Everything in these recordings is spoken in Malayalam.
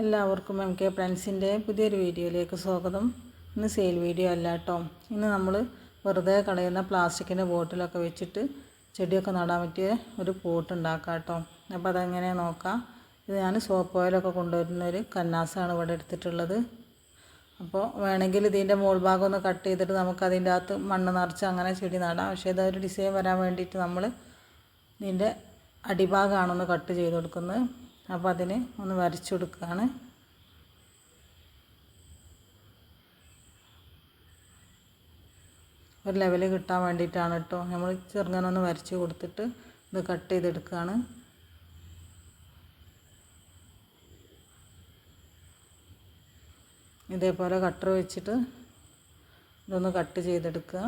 എല്ലാവർക്കും എം കെ ഫ്രണ്ട്സിന്റെ പുതിയൊരു വീഡിയോയിലേക്ക് സ്വാഗതം. ഇന്ന് സെയിൽ വീഡിയോ അല്ല കേട്ടോ ഇന്ന് നമ്മൾ വെറുതെ കളയുന്ന പ്ലാസ്റ്റിക്കിന്റെ ബോട്ടിലൊക്കെ വെച്ചിട്ട് ചെടിയൊക്കെ നടാൻ പറ്റിയ ഒരു പോട്ട് ഉണ്ടാക്കാം കേട്ടോ അപ്പോൾ അതെങ്ങനെ നോക്കാം? ഇത് ഞാൻ സോപ്പ് ഓയിലൊക്കെ കൊണ്ടുവരുന്ന ഒരു കന്നാസാണ് ഇവിടെ എടുത്തിട്ടുള്ളത്. അപ്പോൾ വേണമെങ്കിൽ ഇതിന്റെ മുകൾ ഭാഗം ഒന്ന് കട്ട് ചെയ്തിട്ട് നമുക്ക് അതിന്റെ അകത്ത് മണ്ണ് നിറച്ച് അങ്ങനെ ചെടി നടാം. പക്ഷേ ഇതൊരു ഡിസൈൻ വരാൻ വേണ്ടിയിട്ട് നമ്മൾ ഇതിന്റെ അടിഭാഗമാണൊന്ന് കട്ട് ചെയ്ത് കൊടുക്കുന്നത്. അപ്പോൾ അതിന് ഒന്ന് വരച്ചു കൊടുക്കുകയാണ് ഒരു ലെവൽ കിട്ടാൻ വേണ്ടിയിട്ടാണ് കേട്ടോ നമ്മൾ ചെറുങ്ങനൊന്ന് വരച്ച് കൊടുത്തിട്ട് ഇത് കട്ട് ചെയ്തെടുക്കുകയാണ് ഇതേപോലെ കട്ടർ വെച്ചിട്ട് ഇതൊന്ന് കട്ട് ചെയ്തെടുക്കുക.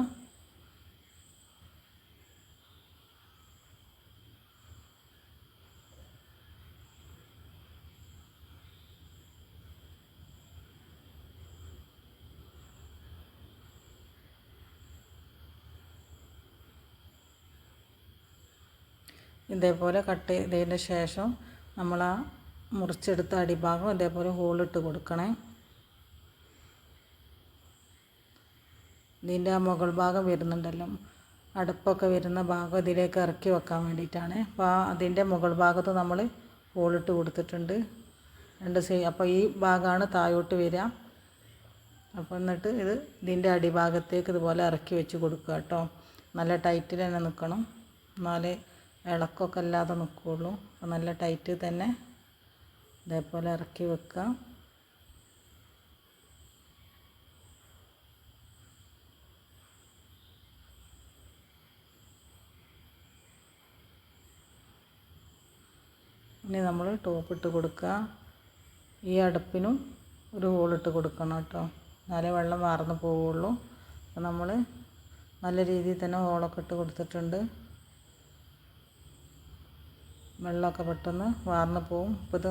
ഇതേപോലെ കട്ട് ചെയ്തതിന് ശേഷം നമ്മൾ ആ മുറിച്ചെടുത്ത അടിഭാഗം ഇതേപോലെ ഹോളിട്ട് കൊടുക്കണേ. ഇതിന്റെ ആ മുകൾ ഭാഗം വരുന്നുണ്ടല്ലോ. അടുപ്പൊക്കെ വരുന്ന ഭാഗം ഇതിലേക്ക് ഇറക്കി വെക്കാൻ വേണ്ടിയിട്ടാണ്. അപ്പോൾ അതിന്റെ മുകൾ ഭാഗത്ത് നമ്മൾ ഹോളിട്ട് കൊടുത്തിട്ടുണ്ട്. രണ്ട് സൈ അപ്പോൾ ഈ ഭാഗമാണ് താഴോട്ട് വരിക. അപ്പോൾ എന്നിട്ട് ഇത് ഇതിന്റെ അടിഭാഗത്തേക്ക് ഇതുപോലെ ഇറക്കി വെച്ച് കൊടുക്കുക കേട്ടോ. നല്ല ടൈറ്റിൽ തന്നെ നിൽക്കണം. എന്നാലേ ഇളക്കമൊക്കെ അല്ലാതെ നിൽക്കുകയുള്ളൂ നല്ല ടൈറ്റ് തന്നെ ഇതേപോലെ ഇറക്കി വെക്കുക. ഇനി നമ്മൾ ടോപ്പ് ഇട്ട് കൊടുക്കുക. ഈ അടുപ്പിനും ഒരു ഹോളിട്ട് കൊടുക്കണം കേട്ടോ. എന്നാലേ വെള്ളം വാർന്ന് പോവുള്ളൂ. അപ്പോൾ നമ്മൾ നല്ല രീതിയിൽ തന്നെ ഹോളൊക്കെ ഇട്ട് കൊടുത്തിട്ടുണ്ട്. വെള്ളമൊക്കെ പെട്ടെന്ന് വാർന്നു പോവും. ഇപ്പോൾ ഇത്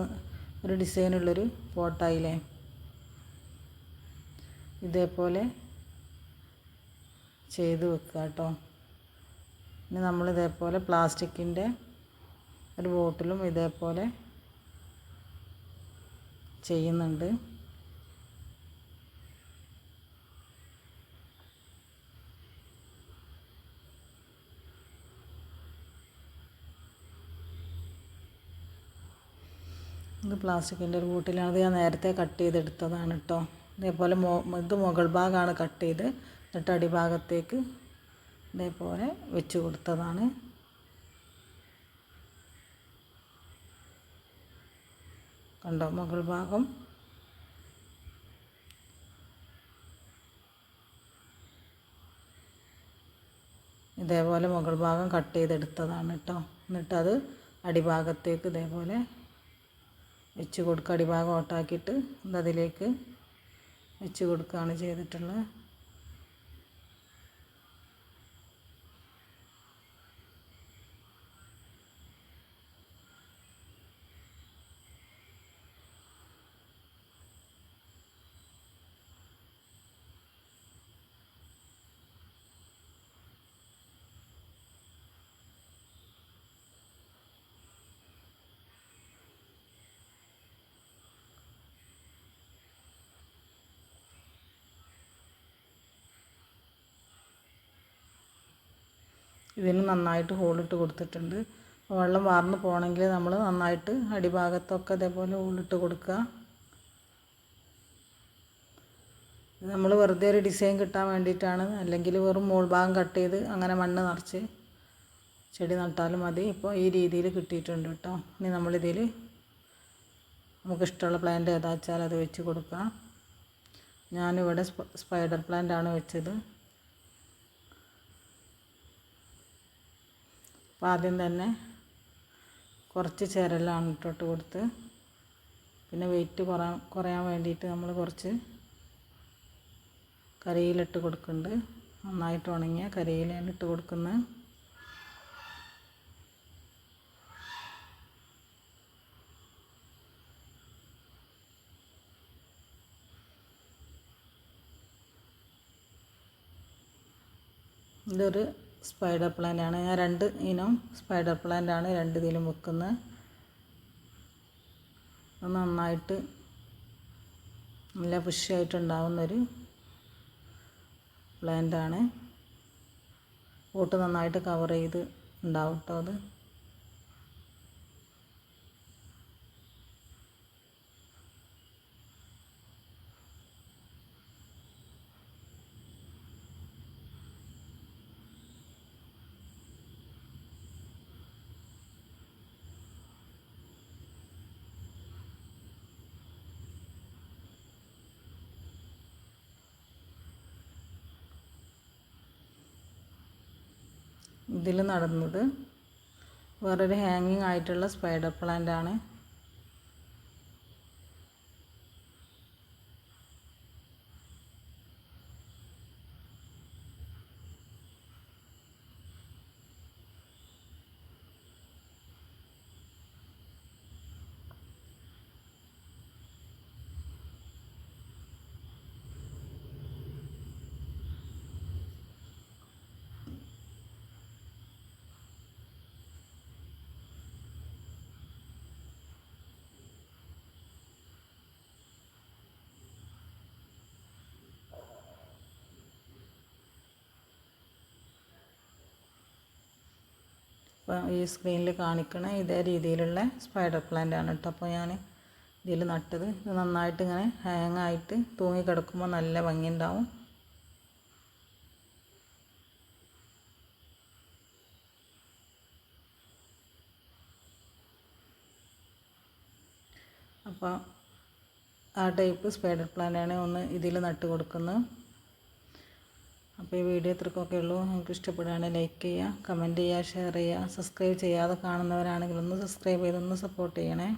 ഒരു ഡിസൈനുള്ളൊരു പോട്ടായില്ലേ? ഇതേപോലെ ചെയ്ത് വെക്കുക കേട്ടോ. ഇനി നമ്മൾ ഇതേപോലെ പ്ലാസ്റ്റിക്കിന്റെ ഒരു ബോട്ടിലും ഇതേപോലെ ചെയ്യുന്നുണ്ട്. ഇത് പ്ലാസ്റ്റിക്കിന്റെ ഒരു ബോട്ടിലാണ് ഇത് ഞാൻ നേരത്തെ കട്ട് ചെയ്തെടുത്തതാണ് കേട്ടോ ഇതേപോലെ മോ ഇത് മുകൾ ഭാഗമാണ് കട്ട് ചെയ്ത്. എന്നിട്ട് അടിഭാഗത്തേക്ക് ഇതേപോലെ വെച്ച് കൊടുത്തതാണ്. കണ്ടോ? മുകൾ ഭാഗം. ഇതേപോലെ മുകൾ ഭാഗം കട്ട് ചെയ്തെടുത്തതാണ് കേട്ടോ എന്നിട്ടത് അടിഭാഗത്തേക്ക് ഇതേപോലെ വെച്ച് കൊടുക്കുക അടിഭാഗം ഓട്ടാക്കിയിട്ട് അതിലേക്ക് വെച്ച് കൊടുക്കുകയാണ് ചെയ്തിട്ടുള്ളത്. ഇതിന് നന്നായിട്ട് ഹോളിട്ട് കൊടുത്തിട്ടുണ്ട്. വെള്ളം വാർന്ന് പോകണമെങ്കിൽ നമ്മൾ നന്നായിട്ട് അടിഭാഗത്തൊക്കെ ഇതേപോലെ ഹോളിട്ട് കൊടുക്കുക. നമ്മൾ വെറുതെ ഒരു ഡിസൈൻ കിട്ടാൻ വേണ്ടിയിട്ടാണ്. അല്ലെങ്കിൽ വെറും മോൾ ഭാഗം കട്ട് ചെയ്ത് അങ്ങനെ മണ്ണ് നിറച്ച് ചെടി നട്ടാലും മതി. ഇപ്പോൾ ഈ രീതിയിൽ കിട്ടിയിട്ടുണ്ട് കേട്ടോ. ഇനി നമ്മളിതിൽ നമുക്ക് ഇഷ്ടമുള്ള പ്ലാന്റ് ഏതാ വെച്ചാൽ അത് വെച്ച് കൊടുക്കാം ഞാനിവിടെ സ്പൈഡർ പ്ലാന്റ് ആണ് വെച്ചത്. അപ്പോൾ ആദ്യം തന്നെ കുറച്ച് ചിരലാണ് ഇട്ടിട്ട് കൊടുത്ത് പിന്നെ വെയിറ്റ് കുറയാൻ കുറയാൻ വേണ്ടിയിട്ട് നമ്മൾ കുറച്ച് കറിയിലിട്ട് കൊടുക്കുന്നുണ്ട്. നന്നായിട്ട് ഉണങ്ങിയ കറിയിലാണ് ഇട്ട് കൊടുക്കുന്നത്. ഇതൊരു സ്പൈഡർ പ്ലാന്റ് ആണ് ഞാൻ രണ്ട് ഇനം സ്പൈഡർ പ്ലാന്റ് ആണ് രണ്ട് ഇതിലും വെക്കുന്നത്. നന്നായിട്ട് നല്ല പുഷ്യായിട്ടുണ്ടാവുന്നൊരു ആണ് പോട്ട് നന്നായിട്ട് കവർ ചെയ്ത് ഉണ്ടാവും കേട്ടോ അത്. ഇതിൽ നടന്നത്. വേറൊരു ഹാങ്ങിങ് ആയിട്ടുള്ള സ്പൈഡർ പ്ലാന്റ് ആണ്. ഈ സ്ക്രീനിൽ കാണിക്കണ ഇതേ രീതിയിലുള്ള സ്പൈഡർ പ്ലാന്റ് ആണ് കേട്ടോ. അപ്പോൾ ഞാൻ ഇതിൽ നട്ടത്. ഇത് നന്നായിട്ട് ഇങ്ങനെ ഹാങ് ആയിട്ട് തൂങ്ങി കിടക്കുമ്പോൾ നല്ല ഭംഗിയുണ്ടാവും. അപ്പോൾ ആ ടൈപ്പ് സ്പൈഡർ പ്ലാന്റാണ് ഒന്ന് ഇതിൽ നട്ട് കൊടുക്കുന്നത്. അപ്പോൾ ഈ വീഡിയോ ഇത്രക്കൊക്കെ ഉള്ളൂ. നിങ്ങൾക്ക് ഇഷ്ടപ്പെടുകയാണെങ്കിൽ ലൈക്ക് ചെയ്യുക കമന്റ് ചെയ്യുക ഷെയർ ചെയ്യുക സബ്സ്ക്രൈബ് ചെയ്യാതെ കാണുന്നവരാണെങ്കിൽ ഒന്ന് സബ്സ്ക്രൈബ് ചെയ്തൊന്ന് സപ്പോർട്ട് ചെയ്യണേ.